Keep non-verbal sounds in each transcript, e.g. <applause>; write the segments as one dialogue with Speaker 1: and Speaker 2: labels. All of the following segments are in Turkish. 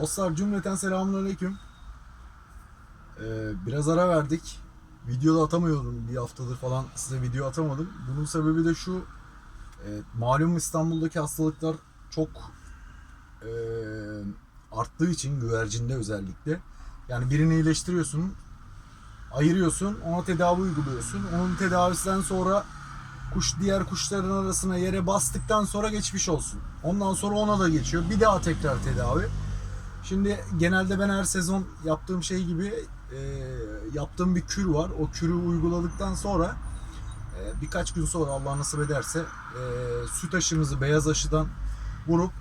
Speaker 1: Dostlar cümleten selamun aleyküm. Ee, biraz ara verdik. Video da atamıyordum bir haftadır falan size video atamadım. Bunun sebebi de şu. e, malum İstanbul'daki hastalıklar çok e, arttığı için güvercinde özellikle. Yani birini iyileştiriyorsun, ayırıyorsun, ona tedavi uyguluyorsun. Onun tedavisinden sonra kuş diğer kuşların arasına yere bastıktan sonra geçmiş olsun. Ondan sonra ona da geçiyor. Bir daha tekrar tedavi. Şimdi genelde ben her sezon yaptığım şey gibi e, yaptığım bir kür var. O kürü uyguladıktan sonra e, birkaç gün sonra Allah nasip ederse e, süt aşımızı beyaz aşıdan vurup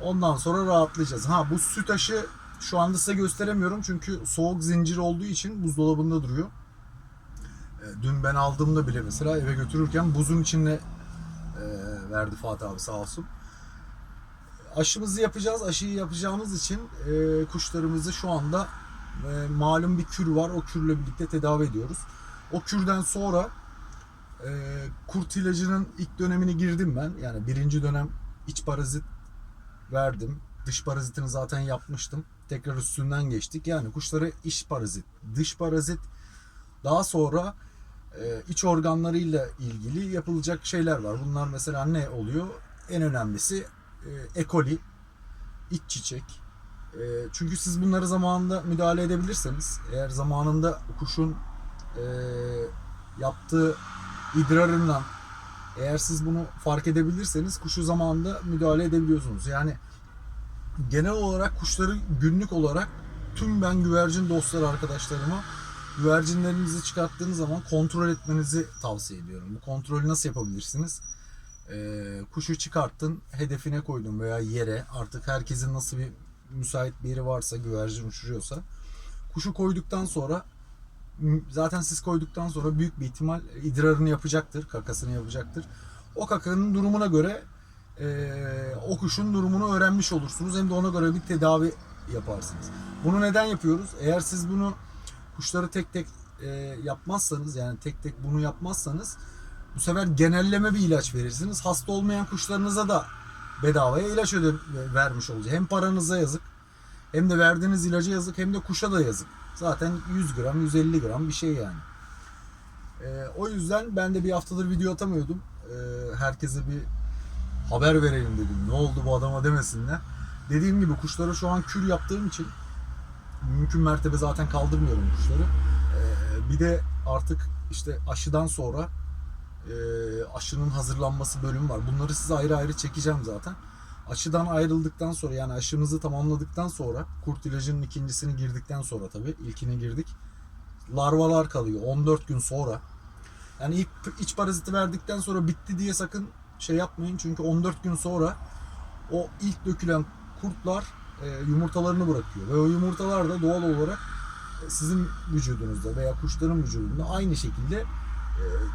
Speaker 1: ondan sonra rahatlayacağız. Ha bu süt aşı şu anda size gösteremiyorum çünkü soğuk zincir olduğu için buzdolabında duruyor. E, Dün ben aldığımda bile mesela eve götürürken buzun içinde e, verdi Fatih abi sağ olsun. Aşımızı yapacağız. Aşıyı yapacağımız için e, kuşlarımızı şu anda e, malum bir kür var. O kürle birlikte tedavi ediyoruz. O kürden sonra e, kurt ilacının ilk dönemini girdim ben. Yani birinci dönem iç parazit verdim. Dış parazitini zaten yapmıştım. Tekrar üstünden geçtik. Yani kuşlara iç parazit, dış parazit daha sonra e, iç organlarıyla ilgili yapılacak şeyler var. Bunlar mesela ne oluyor? En önemlisi e, E. coli, iç çiçek. E, çünkü siz bunları zamanında müdahale edebilirseniz, eğer zamanında kuşun e, yaptığı idrarından eğer siz bunu fark edebilirseniz kuşu zamanında müdahale edebiliyorsunuz. Yani genel olarak kuşları günlük olarak tüm ben güvercin dostları arkadaşlarıma güvercinlerinizi çıkarttığınız zaman kontrol etmenizi tavsiye ediyorum. Bu kontrolü nasıl yapabilirsiniz? Ee, kuşu çıkarttın, hedefine koydun veya yere artık herkesin nasıl bir müsait bir yeri varsa güvercin uçuruyorsa kuşu koyduktan sonra zaten siz koyduktan sonra büyük bir ihtimal idrarını yapacaktır, kakasını yapacaktır. O kakanın durumuna göre e, o kuşun durumunu öğrenmiş olursunuz. Hem de ona göre bir tedavi yaparsınız. Bunu neden yapıyoruz? Eğer siz bunu kuşları tek tek e, yapmazsanız yani tek tek bunu yapmazsanız bu sefer genelleme bir ilaç verirsiniz. Hasta olmayan kuşlarınıza da bedavaya ilaç öde vermiş olacak. Hem paranıza yazık hem de verdiğiniz ilaca yazık hem de kuşa da yazık. Zaten 100 gram 150 gram bir şey yani. E, o yüzden ben de bir haftadır video atamıyordum. E, herkese bir haber verelim dedim. Ne oldu bu adama demesinler. Dediğim gibi kuşlara şu an kür yaptığım için mümkün mertebe zaten kaldırmıyorum kuşları. Ee, bir de artık işte aşıdan sonra e, aşının hazırlanması bölümü var. Bunları size ayrı ayrı çekeceğim zaten. Aşıdan ayrıldıktan sonra yani aşımızı tamamladıktan sonra kurt ilacının ikincisini girdikten sonra tabii ilkini girdik. Larvalar kalıyor 14 gün sonra. Yani ilk iç paraziti verdikten sonra bitti diye sakın şey yapmayın. Çünkü 14 gün sonra o ilk dökülen kurtlar e, yumurtalarını bırakıyor. Ve o yumurtalar da doğal olarak e, sizin vücudunuzda veya kuşların vücudunda aynı şekilde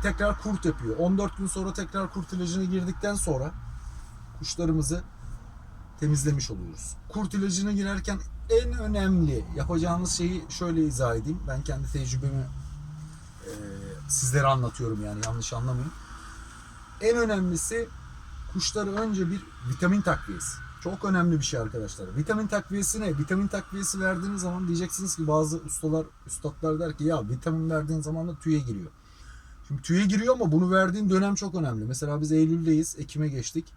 Speaker 1: tekrar kurt yapıyor. 14 gün sonra tekrar kurt ilacını girdikten sonra kuşlarımızı temizlemiş oluyoruz. Kurt ilacını girerken en önemli yapacağınız şeyi şöyle izah edeyim. Ben kendi tecrübemi e, sizlere anlatıyorum yani yanlış anlamayın. En önemlisi kuşlara önce bir vitamin takviyesi. Çok önemli bir şey arkadaşlar. Vitamin takviyesi ne? Vitamin takviyesi verdiğiniz zaman diyeceksiniz ki bazı ustalar, üstadlar der ki ya vitamin verdiğin zaman da tüye giriyor. Şimdi tüye giriyor ama bunu verdiğin dönem çok önemli. Mesela biz Eylül'deyiz. Ekim'e geçtik.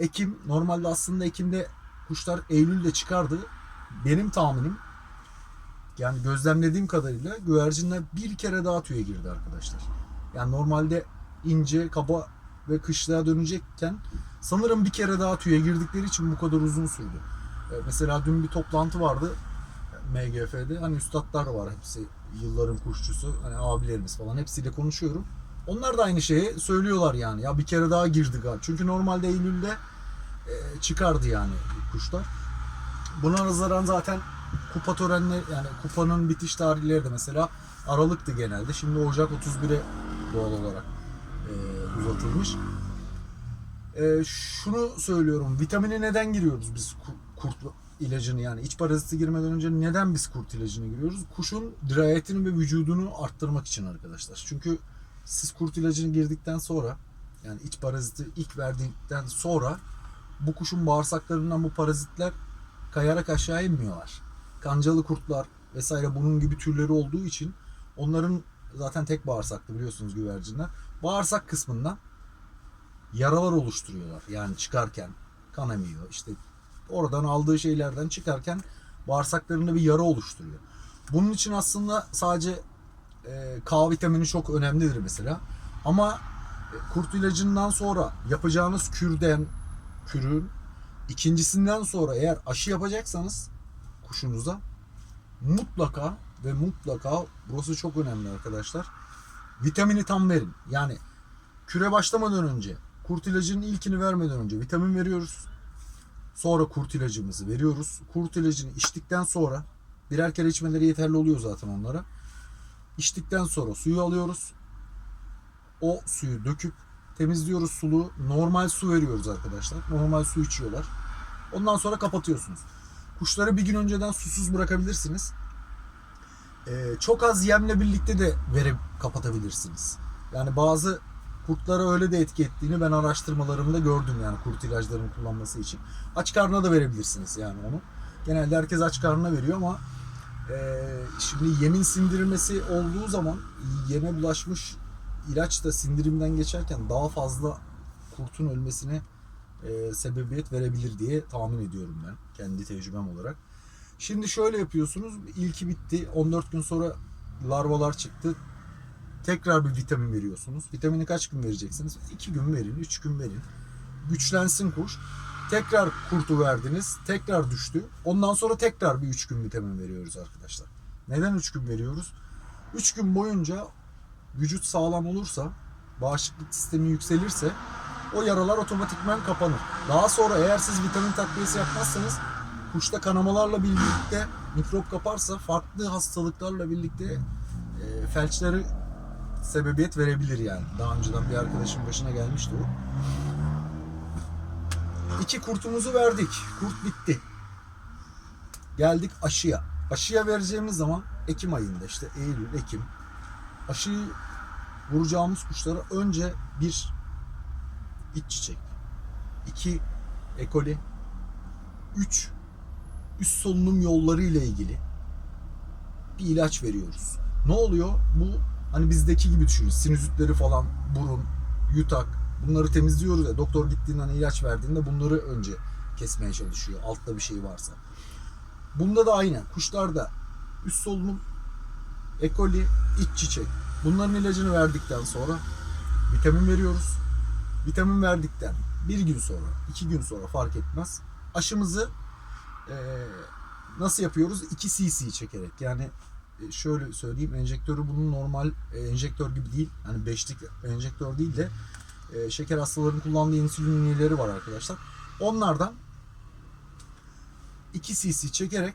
Speaker 1: Ekim normalde aslında Ekim'de kuşlar Eylül'de çıkardı. Benim tahminim yani gözlemlediğim kadarıyla güvercinler bir kere daha tüye girdi arkadaşlar. Yani normalde ince, kaba ve kışlığa dönecekken sanırım bir kere daha tüye girdikleri için bu kadar uzun sürdü. Ee, Mesela dün bir toplantı vardı MGF'de. Hani üstadlar var hepsi yılların kuşçusu. Hani abilerimiz falan hepsiyle konuşuyorum. Onlar da aynı şeyi söylüyorlar yani. Ya bir kere daha girdi galiba. Çünkü normalde Eylül'de e, çıkardı yani kuşlar. Buna nazaran zaten kupa törenleri yani kupanın bitiş tarihleri de mesela Aralık'tı genelde. Şimdi Ocak 31'e doğal olarak e, uzatılmış. E, şunu söylüyorum. Vitamine neden giriyoruz biz ku- kurt ilacını yani iç paraziti girmeden önce neden biz kurt ilacını giriyoruz? Kuşun dirayetini ve vücudunu arttırmak için arkadaşlar. Çünkü siz kurt ilacını girdikten sonra yani iç paraziti ilk verdikten sonra bu kuşun bağırsaklarından bu parazitler kayarak aşağı inmiyorlar. Kancalı kurtlar vesaire bunun gibi türleri olduğu için onların zaten tek bağırsaklı biliyorsunuz güvercinler. Bağırsak kısmından yaralar oluşturuyorlar. Yani çıkarken kan emiyor. İşte oradan aldığı şeylerden çıkarken bağırsaklarında bir yara oluşturuyor. Bunun için aslında sadece e, K vitamini çok önemlidir mesela. Ama e, kurt ilacından sonra yapacağınız kürden, kürün ikincisinden sonra eğer aşı yapacaksanız kuşunuza mutlaka ve mutlaka burası çok önemli arkadaşlar. Vitamini tam verin. Yani küre başlamadan önce kurt ilacının ilkini vermeden önce vitamin veriyoruz. Sonra kurt ilacımızı veriyoruz. Kurt ilacını içtikten sonra birer kere içmeleri yeterli oluyor zaten onlara. İçtikten sonra suyu alıyoruz. O suyu döküp temizliyoruz suluğu. Normal su veriyoruz arkadaşlar. Normal su içiyorlar. Ondan sonra kapatıyorsunuz. Kuşları bir gün önceden susuz bırakabilirsiniz. Ee, çok az yemle birlikte de verip kapatabilirsiniz. Yani bazı kurtlara öyle de etki ettiğini ben araştırmalarımda gördüm yani kurt ilaçlarının kullanması için. Aç karnına da verebilirsiniz yani onu. Genelde herkes aç karnına veriyor ama e, şimdi yemin sindirilmesi olduğu zaman yeme bulaşmış ilaç da sindirimden geçerken daha fazla kurtun ölmesine e, sebebiyet verebilir diye tahmin ediyorum ben kendi tecrübem olarak. Şimdi şöyle yapıyorsunuz. İlki bitti. 14 gün sonra larvalar çıktı. Tekrar bir vitamin veriyorsunuz. Vitamini kaç gün vereceksiniz? 2 gün verin, 3 gün verin. Güçlensin kuş. Tekrar kurtu verdiniz. Tekrar düştü. Ondan sonra tekrar bir 3 gün vitamin veriyoruz arkadaşlar. Neden 3 gün veriyoruz? 3 gün boyunca vücut sağlam olursa, bağışıklık sistemi yükselirse o yaralar otomatikman kapanır. Daha sonra eğer siz vitamin takviyesi yapmazsanız kuşta kanamalarla birlikte mikrop kaparsa farklı hastalıklarla birlikte e, felçleri sebebiyet verebilir yani. Daha önceden bir arkadaşım başına gelmişti o. İki kurtumuzu verdik. Kurt bitti. Geldik aşıya. Aşıya vereceğimiz zaman Ekim ayında işte Eylül, Ekim. Aşıyı vuracağımız kuşlara önce bir iç çiçek, iki ekoli, üç üst solunum yolları ile ilgili bir ilaç veriyoruz. Ne oluyor? Bu hani bizdeki gibi düşünün. Sinüzitleri falan, burun, yutak bunları temizliyoruz ya. Doktor gittiğinde hani ilaç verdiğinde bunları önce kesmeye çalışıyor. Altta bir şey varsa. Bunda da aynı. Kuşlarda üst solunum, ekoli, iç çiçek. Bunların ilacını verdikten sonra vitamin veriyoruz. Vitamin verdikten bir gün sonra, iki gün sonra fark etmez. Aşımızı e, nasıl yapıyoruz? 2 cc çekerek. Yani şöyle söyleyeyim enjektörü bunun normal e, enjektör gibi değil. Hani beşlik enjektör değil de e, şeker hastalarının kullandığı insülin iğneleri var arkadaşlar. Onlardan 2 cc çekerek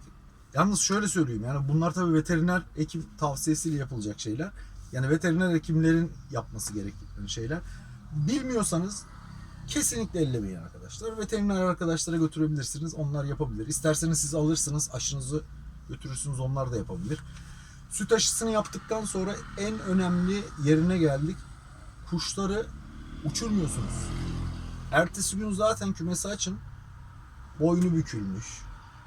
Speaker 1: yalnız şöyle söyleyeyim yani bunlar tabii veteriner hekim tavsiyesiyle yapılacak şeyler. Yani veteriner hekimlerin yapması gereken şeyler. Bilmiyorsanız kesinlikle ellemeyin arkadaşlar. Veteriner arkadaşlara götürebilirsiniz. Onlar yapabilir. İsterseniz siz alırsınız aşınızı götürürsünüz onlar da yapabilir. Süt aşısını yaptıktan sonra en önemli yerine geldik. Kuşları uçurmuyorsunuz. Ertesi gün zaten kümesi açın. Boynu bükülmüş,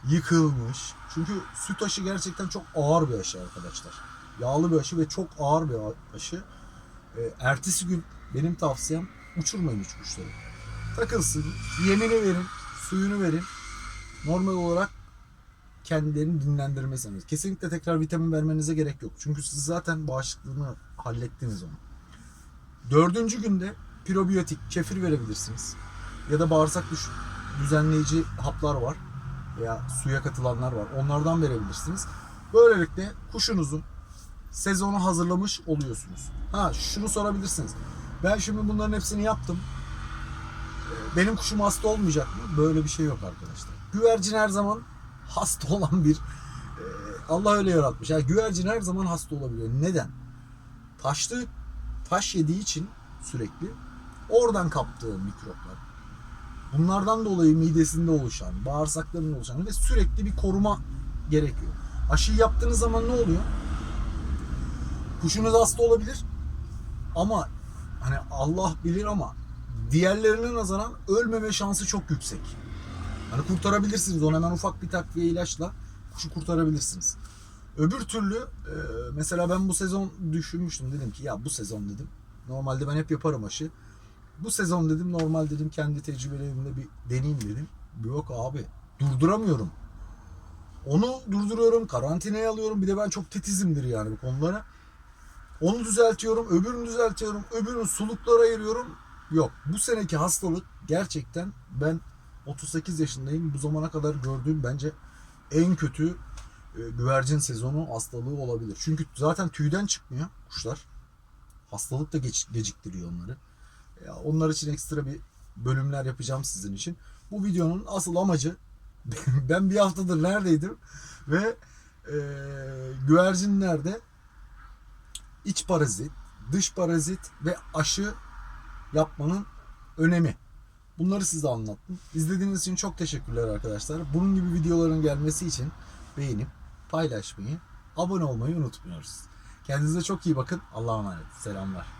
Speaker 1: yıkılmış. Çünkü süt aşı gerçekten çok ağır bir aşı arkadaşlar. Yağlı bir aşı ve çok ağır bir aşı. Ee, ertesi gün benim tavsiyem uçurmayın uç kuşları. Takılsın, yemini verin, suyunu verin. Normal olarak kendilerini dinlendirmesiniz. Kesinlikle tekrar vitamin vermenize gerek yok. Çünkü siz zaten bağışıklığını hallettiniz onu. Dördüncü günde probiyotik, kefir verebilirsiniz. Ya da bağırsak düzenleyici haplar var. Veya suya katılanlar var. Onlardan verebilirsiniz. Böylelikle kuşunuzun sezonu hazırlamış oluyorsunuz. Ha şunu sorabilirsiniz. Ben şimdi bunların hepsini yaptım. Ee, Benim kuşum hasta olmayacak mı? Böyle bir şey yok arkadaşlar. Güvercin her zaman hasta olan bir e, Allah öyle yaratmış. Yani güvercin her zaman hasta olabiliyor. Neden? Taşlı taş yediği için sürekli oradan kaptığı mikroplar. Bunlardan dolayı midesinde oluşan, bağırsaklarında oluşan ve sürekli bir koruma gerekiyor. Aşıyı yaptığınız zaman ne oluyor? Kuşunuz hasta olabilir ama hani Allah bilir ama diğerlerine nazaran ölmeme şansı çok yüksek. Hani kurtarabilirsiniz onu hemen ufak bir takviye ilaçla kuşu kurtarabilirsiniz. Öbür türlü e, mesela ben bu sezon düşünmüştüm dedim ki ya bu sezon dedim normalde ben hep yaparım aşı. Bu sezon dedim normal dedim kendi tecrübelerimle bir deneyeyim dedim. Yok abi durduramıyorum. Onu durduruyorum, karantinaya alıyorum. Bir de ben çok titizimdir yani bu konulara. Onu düzeltiyorum, öbürünü düzeltiyorum, öbürünü suluklara ayırıyorum. Yok, bu seneki hastalık gerçekten ben 38 yaşındayım. Bu zamana kadar gördüğüm bence en kötü e, güvercin sezonu hastalığı olabilir. Çünkü zaten tüyden çıkmıyor kuşlar. Hastalık da geç, geciktiriyor onları. Ya onlar için ekstra bir bölümler yapacağım sizin için. Bu videonun asıl amacı <laughs> ben bir haftadır neredeydim ve e, güvercinlerde iç parazit, dış parazit ve aşı yapmanın önemi. Bunları size anlattım. İzlediğiniz için çok teşekkürler arkadaşlar. Bunun gibi videoların gelmesi için beğenip paylaşmayı, abone olmayı unutmuyoruz. Kendinize çok iyi bakın. Allah'a emanet. Selamlar.